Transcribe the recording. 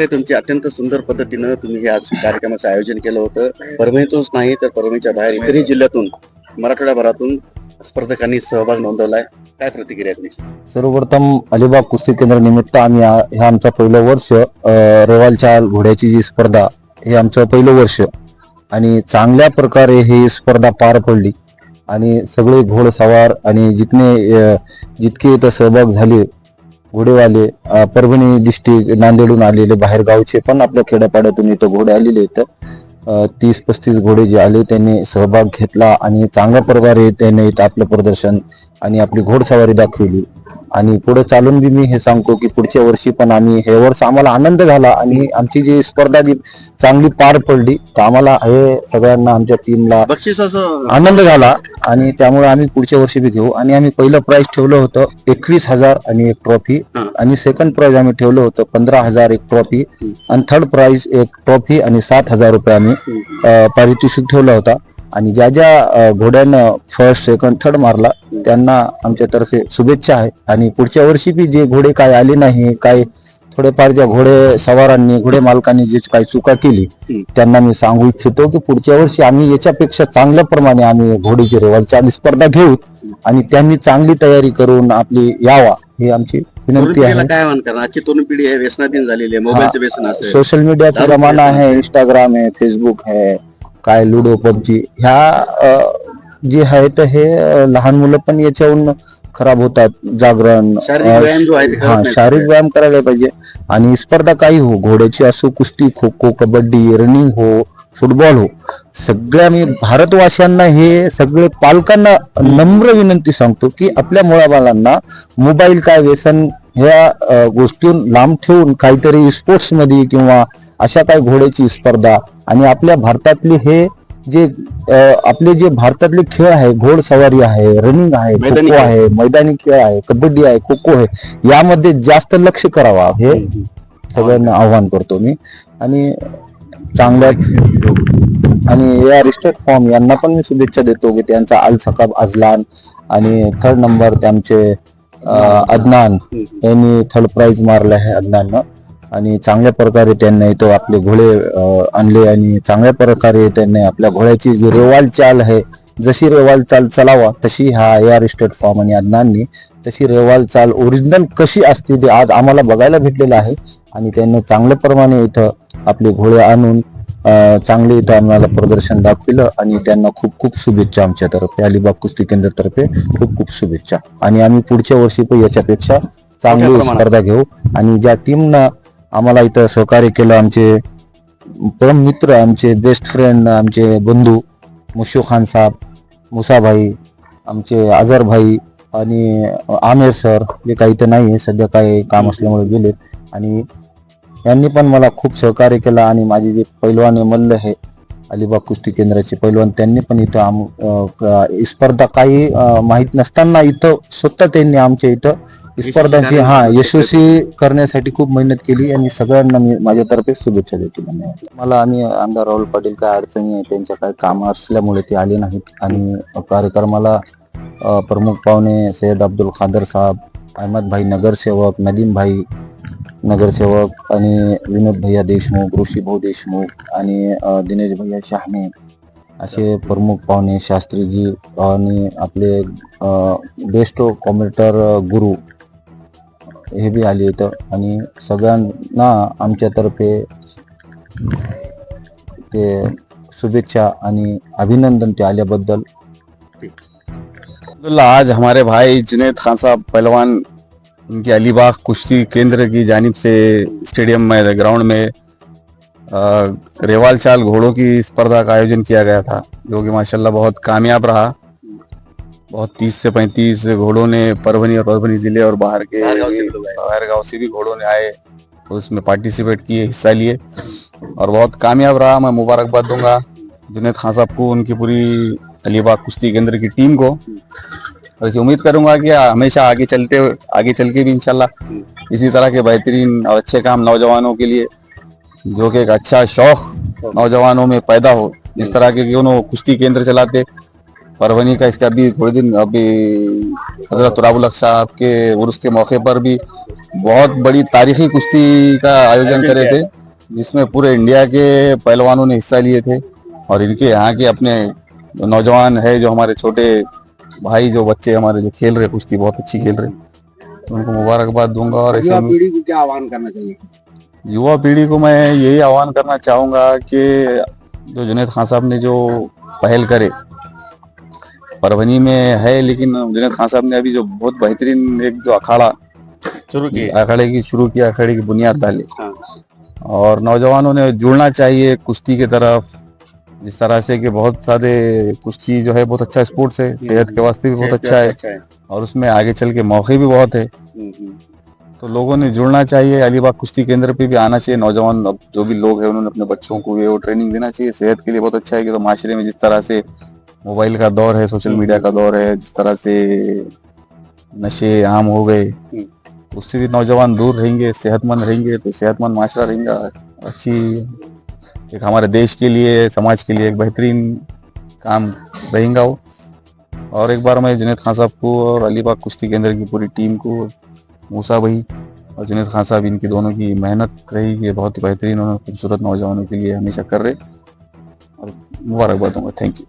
प्रतिक्रिया तुमची अत्यंत सुंदर पद्धतीनं तुम्ही हे आज कार्यक्रमाचं आयोजन केलं होतं. परभणीतूनच नाही तर परभणीच्या बाहेर इतरही जिल्ह्यातून मराठवाड्याभरातून स्पर्धकांनी सहभाग नोंदवलाय. काय प्रतिक्रिया तुमची? सर्वप्रथम अलिबाग कुस्ती केंद्र निमित्त आम्ही हे आमचं पहिलं वर्ष अ, रेवालच्या घोड्याची जी स्पर्धा हे आमचं पहिलं वर्ष. आणि चांगल्या प्रकारे ही स्पर्धा पार पडली. आणि सगळे घोडसवार आणि जितने जितके इथं सहभाग झाले घोडेवाले परभणी डिस्ट्रिक्ट नांदेडून आलेले बाहेर गावचे पण आपल्या खेड्यापाड्यातून इथं घोडे आलेले आहेत. तीस पस्तीस घोडे जे आले त्यांनी सहभाग घेतला आणि चांगल्या प्रकारे त्याने इथं आपलं प्रदर्शन आणि आपली घोडसवारी दाखवली. आणि पुढे चालून बी मी हे सांगतो की पुढच्या वर्षी पण आम्ही हे वर्ष आम्हाला आनंद झाला आणि आमची जी स्पर्धा जी चांगली पार पडली तर आम्हाला हे सगळ्यांना आमच्या टीमला आनंद झाला आणि त्यामुळे आम्ही पुढच्या वर्षी बी घेऊ. आणि आम्ही पहिलं प्राइज ठेवलं होतं एकवीस हजार आणि एक ट्रॉफी. आणि सेकंड प्राइज आम्ही ठेवलं होतं पंधरा हजार एक ट्रॉफी. आणि थर्ड प्राइज एक ट्रॉफी आणि सात हजार रुपये आम्ही पारितोषिक ठेवला होता. आणि ज्या ज्या घोड्यानं फर्स्ट सेकंड थर्ड मारला त्यांना आमच्यातर्फे शुभेच्छा आहे. आणि पुढच्या वर्षी बी जे घोडे काय आले नाही काय थोडेफार ज्या घोडे सवारांनी घोडे मालकांनी जे काही चुका केली. त्यांना मी सांगू इच्छितो की पुढच्या वर्षी आम्ही याच्यापेक्षा चांगल्या प्रमाणे आम्ही घोडीची रेवालची स्पर्धा घेऊ आणि त्यांनी चांगली तयारी करून आपली यावा ही आमची विनंती आहे. काय आजची तरुण पिढी आहे व्यसनाधीन झालेली आहे मोबाईलचं व्यसन सोशल मीडियाचा जमाना आहे. इंस्टाग्राम आहे. फेसबुक आहे काय लुडो पबजी ह्या जे आहे तर हे लहान मुलं पण याच्याहून खराब होतात जागरण शारीरिक व्यायाम हा. शारीरिक करायला पाहिजे आणि स्पर्धा काही हो घोड्याची असो कुस्ती खो खो कबड्डी रनिंग हो फुटबॉल हो सगळ्या मी भारतवासियांना हे सगळे पालकांना नम्र विनंती सांगतो की आपल्या मुलाबालांना मोबाईल काय व्यसन ह्या अ, गोष्टीतून लांब ठेवून काहीतरी स्पोर्ट्समध्ये किंवा अशा काही घोड्याची स्पर्धा आणि आपल्या भारतातले हे जे आपले जे भारतातले खेळ आहे घोडसवारी आहे रनिंग आहे खो. आहे मैदानी खेळ आहे कबड्डी आहे खो खो आहे यामध्ये जास्त लक्ष करावा हे सगळ्यांना आव्हान करतो मी. आणि चांगल्या आणि या रिस्टेट फॉर्म यांना पण मी शुभेच्छा देतो की त्यांचा अल सकाब अजलान आणि थर्ड नंबर त्यांचे अदनान यांनी थर्ड प्राइज मारले आहे अदनाननं. आणि चांगल्या प्रकारे त्यांनी इथं आपले घोडे आणले आणि चांगल्या प्रकारे त्यांनी आपल्या घोड्याची जी रेवाल चाल आहे जशी रेवाल चाल चलावा तशी हा या रिस्टेट फॉर्म आणि अदनाननी तशी रेवाल चाल ओरिजिनल कशी असते ते आज आम्हाला बघायला भेटलेलं आहे आणि त्यांनी चांगल्या प्रमाणे इथं आपले घोडे आणून चांगले इथं आम्हाला प्रदर्शन दाखविलं आणि त्यांना खूप खूप शुभेच्छा आमच्यातर्फे अलिबाग कुस्ती केंद्रातर्फे खूप खूप शुभेच्छा आणि आम्ही पुढच्या वर्षी पण याच्यापेक्षा चांगली. स्पर्धा घेऊ आणि ज्या टीमनं आम्हाला इथं सहकार्य केलं आमचे परम मित्र आमचे बेस्ट फ्रेंड आमचे बंधू मुशू खान साहेब मुसाभाई आमचे आझर भाई आणि आमेर सर जे काही इथं नाही आहे सध्या काही काम असल्यामुळे गेलेत. आणि यांनी पण मला खूप सहकार्य केलं आणि माझे जे पैलवाने मल्ल आहे अलिबाग कुस्ती केंद्राचे पैलवान त्यांनी पण इथं आम स्पर्धा काही माहीत नसताना इथं स्वतः त्यांनी आमच्या इथं स्पर्धांची हा यशस्वी करण्यासाठी खूप मेहनत केली आणि सगळ्यांना मी माझ्यातर्फे शुभेच्छा देतो. धन्यवाद. मला आणि आमदार राहुल पाटील काय अडचणी आहे त्यांच्या काय कामं असल्यामुळे ते आले नाहीत आणि कार्यक्रमाला प्रमुख पाहुणे सय्यद अब्दुल खादर साहेब अहमदभाई नगरसेवक नदीमभाई नगरसेवक आणि विनोद भैया देशमुख ऋषीभाऊ देशमुख आणि दिनेश भैया शहाणे असे प्रमुख पाहुणे शास्त्रीजी आणि आपले बेस्ट कॉम्प्युटर गुरु हे बी आले इथं आणि सगळ्यांना आमच्यातर्फे ते शुभेच्छा आणि अभिनंदन ते आल्याबद्दल. अब्दुल्ला आज हमारे भाई जुनेद खान साहब पहलवान इनके अलीबाग कुश्ती केंद्र की जानिब से स्टेडियम में ग्राउंड में रेवाल चाल घोड़ों की स्पर्धा का आयोजन किया गया था जो कि माशाल्लाह बहुत कामयाब रहा। बहुत तीस से पैंतीस घोड़ों ने परभनी और परभनी ज़िले और बाहर के बाहर गाँव से भी घोड़ों ने आए और उसमें पार्टिसिपेट किए हिस्सा लिए। और बहुत कामयाब रहा मैं मुबारकबाद दूँगा। जुनेद खान साहब को उनकी पूरी अलीबाग कुश्ती केंद्र की टीम को। और उम्मीद करूँगा कि हमेशा आगे चलते आगे चल के भी इंशाल्लाह इसी तरह के बेहतरीन और अच्छे काम नौजवानों के लिए, जो कि एक अच्छा शौक नौजवानों में पैदा हो जिस तरह के कि उन्होंने कुश्ती केंद्र चलाते। परवनी का इसका अभी थोड़े दिन अभी हज़रत राबुल साहब के उर्स के मौके पर भी बहुत बड़ी तारीखी कुश्ती का आयोजन करे थे, जिसमें पूरे इंडिया के पहलवानों ने हिस्सा लिए थे और इनके यहाँ के अपने नौजवान है जो हमारे छोटे भाई जो बच्चे हमारे जो खेल रहे कुश्ती बहुत अच्छी खेल रहे तो उनको मुबारकबाद दूँगा और ऐसे पीढ़ी को क्या आह्वान करना चाहिए? युवा पीढ़ी को मैं यही आह्वान करना चाहूँगा कि जो जुनेद खान साहब ने जो पहल करे परभनी में है लेकिन जुनेद खान साहब ने अभी जो बहुत बेहतरीन एक जो अखाड़ा शुरू किया। अखाड़े की शुरू किया अखाड़े की बुनियाद डाली। हाँ। और नौजवानों ने जुड़ना चाहिए कुश्ती की तरफ़ जिस तरह से कि बहुत सारे कुश्ती जो है बहुत अच्छा स्पोर्ट्स है सेहत के वास्ते भी बहुत अच्छा है अच्छा और उसमें आगे चल के मौके भी बहुत है। हम्म, हम्म। तो लोगों ने जुड़ना चाहिए अलीबाग कुश्ती केंद्र पे भी आना चाहिए। नौजवान अब जो भी लोग हैं उन्होंने अपने बच्चों को ये वो ट्रेनिंग देना चाहिए। सेहत के लिए बहुत अच्छा है कि तो माशरे में जिस तरह से मोबाइल का दौर है सोशल मीडिया का दौर है जिस तरह से नशे आम हो गए उससे भी नौजवान दूर रहेंगे सेहतमंद रहेंगे तो सेहतमंद माशरा रहेगा। अच्छी एक हमारे देश के लिए, समाज के लिए एक बेहतरीन काम रहेगा वो। और एक बार मैं जुनेद खान साहब को और अलीबाग कुश्ती केंद्र की पूरी टीम को, मूसा भाई और जुनेद खान साहब, इनकी दोनों की मेहनत रही ये बहुत ही बेहतरीन उन्होंने खूबसूरत नौजवानों के लिए हमेशा कर रहे। और मुबारकबाद दूँगा। Thank you